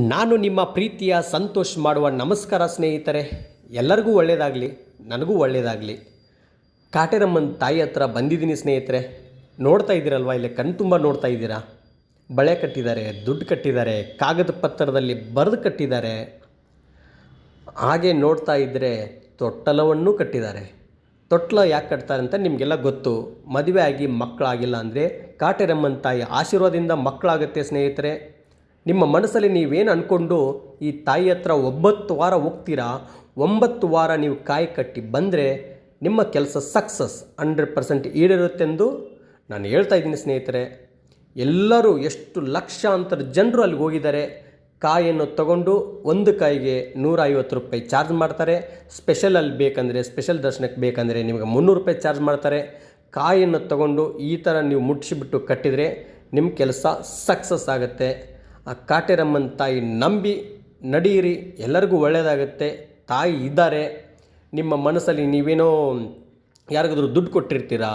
ನಾನು ನಿಮ್ಮ ಪ್ರೀತಿಯ ಸಂತೋಷ್ ಮಾಡುವ ನಮಸ್ಕಾರ ಸ್ನೇಹಿತರೆ, ಎಲ್ಲರಿಗೂ ಒಳ್ಳೆಯದಾಗಲಿ ನನಗೂ ಒಳ್ಳೆಯದಾಗಲಿ ಕಾಟೆರಮ್ಮನ ತಾಯಿ ಹತ್ರ ಬಂದಿದ್ದೀನಿ ಸ್ನೇಹಿತರೆ, ನೋಡ್ತಾ ಇದ್ದೀರಲ್ವ, ಇಲ್ಲಿ ಕಣ್ತುಂಬ ನೋಡ್ತಾ ಇದ್ದೀರಾ? ಬಳೆ ಕಟ್ಟಿದ್ದಾರೆ, ದುಡ್ಡು ಕಟ್ಟಿದ್ದಾರೆ, ಕಾಗದ ಪತ್ರದಲ್ಲಿ ಬರೆದು ಕಟ್ಟಿದ್ದಾರೆ. ಹಾಗೆ ನೋಡ್ತಾ ಇದ್ದರೆ ತೊಟ್ಟಲವನ್ನು ಕಟ್ಟಿದ್ದಾರೆ. ತೊಟ್ಲ ಯಾಕೆ ಕಟ್ತಾರೆ ಅಂತ ನಿಮಗೆಲ್ಲ ಗೊತ್ತು. ಮದುವೆ ಆಗಿ ಮಕ್ಕಳಾಗಿಲ್ಲ ಅಂದರೆ ಕಾಟೆರಮ್ಮನ ತಾಯಿ ಆಶೀರ್ವಾದದಿಂದ ಮಕ್ಕಳಾಗುತ್ತೆ ಸ್ನೇಹಿತರೆ. ನಿಮ್ಮ ಮನಸ್ಸಲ್ಲಿ ನೀವೇನು ಅಂದ್ಕೊಂಡು ಈ ತಾಯಿ ಹತ್ರ ಒಂಬತ್ತು ವಾರ ಹೋಗ್ತೀರಾ, ಒಂಬತ್ತು ವಾರ ನೀವು ಕಾಯಿ ಕಟ್ಟಿ ಬಂದರೆ ನಿಮ್ಮ ಕೆಲಸ ಸಕ್ಸಸ್ ಹಂಡ್ರೆಡ್ ಪರ್ಸೆಂಟ್ ಈಡೇರುತ್ತೆಂದು ನಾನು ಹೇಳ್ತಾ ಇದ್ದೀನಿ ಸ್ನೇಹಿತರೆ. ಎಲ್ಲರೂ ಎಷ್ಟು ಲಕ್ಷಾಂತರ ಜನರು ಅಲ್ಲಿಗೆ ಹೋಗಿದ್ದಾರೆ ಕಾಯನ್ನು ತಗೊಂಡು ಒಂದು ಕಾಯಿಗೆ ನೂರ ಐವತ್ತು ರೂಪಾಯಿ ಚಾರ್ಜ್ ಮಾಡ್ತಾರೆ. ಸ್ಪೆಷಲ್ ಅಲ್ಲಿ ಬೇಕಂದರೆ ಸ್ಪೆಷಲ್ ದರ್ಶನಕ್ಕೆ ಬೇಕಂದರೆ ನಿಮಗೆ ಮುನ್ನೂರು ರೂಪಾಯಿ ಚಾರ್ಜ್ ಮಾಡ್ತಾರೆ. ಕಾಯನ್ನು ತಗೊಂಡು ಈ ಥರ ನೀವು ಮುಟ್ಟಿಸಿಬಿಟ್ಟು ಕಟ್ಟಿದರೆ ನಿಮ್ಮ ಕೆಲಸ ಸಕ್ಸಸ್ ಆಗುತ್ತೆ. ಆ ಕಾಟೇರಮ್ಮನ ತಾಯಿ ನಂಬಿ ನಡೆಯಿರಿ, ಎಲ್ಲರಿಗೂ ಒಳ್ಳೆಯದಾಗುತ್ತೆ. ತಾಯಿ ಇದ್ದಾರೆ. ನಿಮ್ಮ ಮನಸ್ಸಲ್ಲಿ ನೀವೇನೋ ಯಾರಿಗಾದ್ರೂ ದುಡ್ಡು ಕೊಟ್ಟಿರ್ತೀರಾ?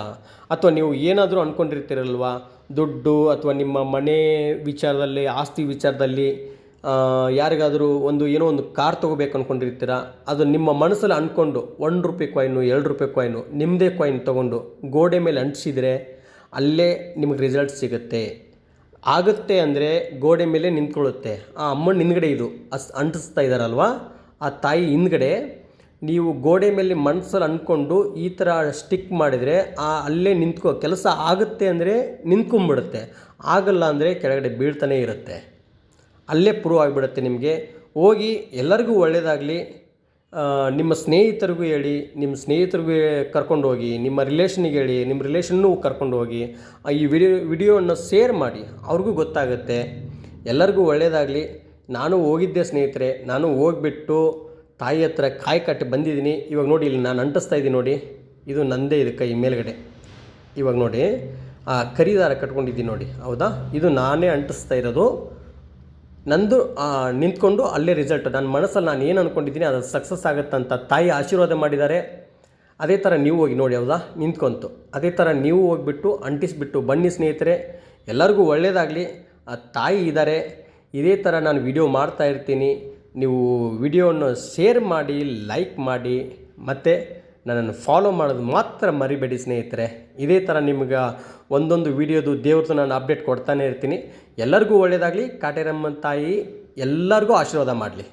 ಅಥವಾ ನೀವು ಏನಾದರೂ ಅಂದ್ಕೊಂಡಿರ್ತೀರಲ್ವ ದುಡ್ಡು ಅಥವಾ ನಿಮ್ಮ ಮನೆ ವಿಚಾರದಲ್ಲಿ, ಆಸ್ತಿ ವಿಚಾರದಲ್ಲಿ ಯಾರಿಗಾದರೂ ಒಂದು ಏನೋ ಒಂದು ಕಾರ್ ತೊಗೋಬೇಕು ಅಂದ್ಕೊಂಡಿರ್ತೀರ ಅದು ನಿಮ್ಮ ಮನಸ್ಸಲ್ಲಿ ಅಂದ್ಕೊಂಡು ಒಂದು ರೂಪಾಯಿ ಕಾಯಿನು ಎರಡು ರೂಪಾಯಿ ಕಾಯಿನು ನಿಮ್ಮದೇ ಕಾಯಿನ್ ತೊಗೊಂಡು ಗೋಡೆ ಮೇಲೆ ಅಂಟಿಸಿದರೆ ಅಲ್ಲೇ ನಿಮಗೆ ರಿಸಲ್ಟ್ ಸಿಗುತ್ತೆ. ಆಗುತ್ತೆ ಅಂದರೆ ಗೋಡೆ ಮೇಲೆ ನಿಂತ್ಕೊಳ್ಳುತ್ತೆ. ಆ ಅಮ್ಮನ ಹಿಂದ್ಗಡೆ ಇದು ಅಸ್, ಅಂಟಿಸ್ತಾ ಇದ್ದಾರಲ್ವಾ ಆ ತಾಯಿ ಹಿಂದ್ಗಡೆ ನೀವು ಗೋಡೆ ಮೇಲೆ ಮನಸ್ಸಲ್ಲಿ ಅಂದ್ಕೊಂಡು ಈ ಥರ ಸ್ಟಿಕ್ ಮಾಡಿದರೆ ಆ ಅಲ್ಲೇ ನಿಂತ್ಕೋ, ಕೆಲಸ ಆಗುತ್ತೆ ಅಂದರೆ ನಿಂತ್ಕೊಂಡ್ಬಿಡುತ್ತೆ. ಆಗಲ್ಲ ಅಂದರೆ ಕೆಳಗಡೆ ಬೀಳ್ತಾನೆ ಇರುತ್ತೆ. ಅಲ್ಲೇ ಪ್ರೂವ್ ಆಗಿಬಿಡುತ್ತೆ ನಿಮಗೆ. ಹೋಗಿ ಎಲ್ಲರಿಗೂ ಒಳ್ಳೆಯದಾಗಲಿ ನಿಮ್ಮ ಸ್ನೇಹಿತರಿಗೂ ಹೇಳಿ, ನಿಮ್ಮ ಸ್ನೇಹಿತರಿಗೂ ಕರ್ಕೊಂಡು ಹೋಗಿ, ನಿಮ್ಮ ರಿಲೇಷನಿಗೆ ಹೇಳಿ, ನಿಮ್ಮ ರಿಲೇಷನ್ನೂ ಕರ್ಕೊಂಡು ಹೋಗಿ ಈ ವಿಡಿಯೋ, ವಿಡಿಯೋವನ್ನು ಶೇರ್ ಮಾಡಿ. ಅವ್ರಿಗೂ ಗೊತ್ತಾಗುತ್ತೆ. ಎಲ್ಲರಿಗೂ ಒಳ್ಳೆಯದಾಗಲಿ ನಾನು ಹೋಗಿದ್ದೆ ಸ್ನೇಹಿತರೆ, ನಾನು ಹೋಗ್ಬಿಟ್ಟು ತಾಯಿ ಹತ್ರ ಕಾಯಿ ಕಟ್ಟಿ ಬಂದಿದ್ದೀನಿ. ಇವಾಗ ನೋಡಿ, ಇಲ್ಲಿ ನಾನು ಅಂಟಿಸ್ತಾ ಇದ್ದೀನಿ ನೋಡಿ. ಇದು ನಂದೇ ಇದು ಕೈ ಮೇಲ್ಗಡೆ. ಇವಾಗ ನೋಡಿ, ಆ ಕರಿದಾರ ಕಟ್ಕೊಂಡಿದ್ದೀನಿ ನೋಡಿ. ಹೌದಾ? ಇದು ನಾನೇ ಅಂಟಿಸ್ತಾ ಇರೋದು. ನಂದು ನಿಂತ್ಕೊಂಡು ಅಲ್ಲೇ ರಿಸಲ್ಟ್ ನನ್ನ ಮನಸ್ಸಲ್ಲಿ ನಾನು ಏನು ಅಂದ್ಕೊಂಡಿದ್ದೀನಿ ಅದು ಸಕ್ಸಸ್ ಅಂತ ತಾಯಿ ಆಶೀರ್ವಾದ ಮಾಡಿದ್ದಾರೆ. ಅದೇ ಥರ ನೀವು ಹೋಗಿ ನೋಡಿ, ಹೌದಾ? ನಿಂತ್ಕೊಂತು. ಅದೇ ಥರ ನೀವು ಹೋಗಿಬಿಟ್ಟು, ಅಂಟಿಸ್ಬಿಟ್ಟು ಬನ್ನಿ ಸ್ನೇಹಿತರೆ. ಎಲ್ಲರಿಗೂ ಒಳ್ಳೆಯದಾಗಲಿ ಆ, ತಾಯಿ ಇದ್ದಾರೆ. ಇದೇ ಥರ ನಾನು ವಿಡಿಯೋ ಮಾಡ್ತಾ ಇರ್ತೀನಿ. ನೀವು ವಿಡಿಯೋವನ್ನು ಶೇರ್ ಮಾಡಿ ಲೈಕ್ ಮಾಡಿ. ಮತ್ತು ನನ್ನನ್ನು ಫಾಲೋ ಮಾಡೋದು ಮಾತ್ರ ಮರಿಬೇಡಿ ಸ್ನೇಹಿತರೆ. ಇದೇ ಥರ ನಿಮ್ಗೆ ಒಂದೊಂದು ವಿಡಿಯೋದು ದೇವ್ರದ್ದು ನಾನು ಅಪ್ಡೇಟ್ ಕೊಡ್ತಾನೆ ಇರ್ತೀನಿ. ಎಲ್ಲರಿಗೂ ಒಳ್ಳೆಯದಾಗಲಿ ಕಾಟೇರಮ್ಮನ ತಾಯಿ ಎಲ್ಲರಿಗೂ ಆಶೀರ್ವಾದ ಮಾಡಲಿ.